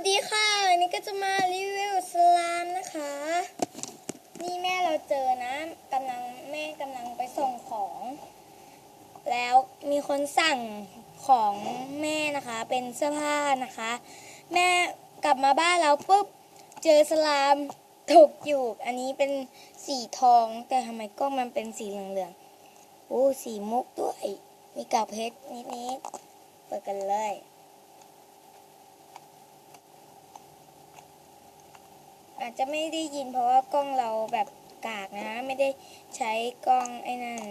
ัสดีค่ะวันนี้ก็จะมารีวิวสลามนะคะ นี่แม่เราเจอนะกำลังแม่กำลังไปส่งของ แล้วมีคนสั่งของแม่นะคะ เป็นเสื้อผ้านะคะ แม่กลับมาบ้านแล้วปุ๊บเจอสลามตกอยู่ อันนี้เป็นสีทองแต่ทำไมกล้องมันเป็นสีเหลืองๆโอ้สีมุกด้วย มีกับเพชรนิดๆเปิดกันเลย อาจจะไม่ได้ยินเพราะว่ากล้องเราแบบกากนะ ไม่ได้ใช้กล้องไอ้นั่น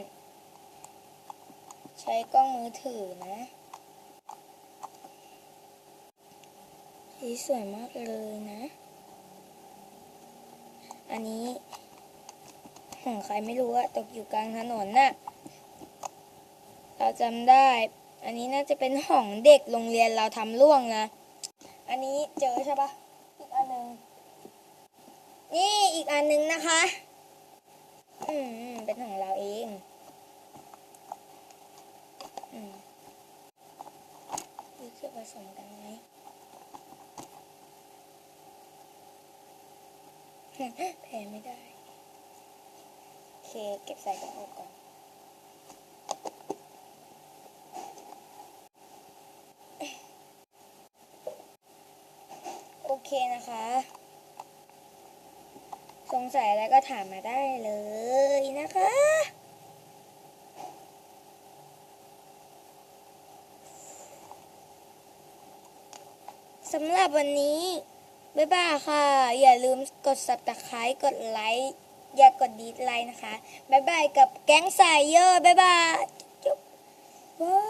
ใช้กล้องมือถือนะสีสวยมากเลยนะ อันนี้ของใครไม่รู้อะตกอยู่กลางถนนน่ะ เราจำได้ อันนี้น่าจะเป็นของเด็กโรงเรียนเราทำร่วงนะ อันนี้เจอใช่ปะอีกอันหนึ่ง อีกอันหนึงนะคะ อืม เป็นของเราเองอืมนี่คือผสมกันไหมแพ้ไม่ได้ โอเค เก็บใส่กระเป๋าก่อนโอเคนะคะ สงสัยอะไรก็ถามมาได้เลยนะคะ สำหรับวันนี้ บ๊ายบายค่ะ อย่าลืมกด subscribe กดไลค์อย่ากดดีไลค์นะคะ บ๊ายบายกับแก๊งสายเยอะบ๊ายบายจุ๊บบ๊าย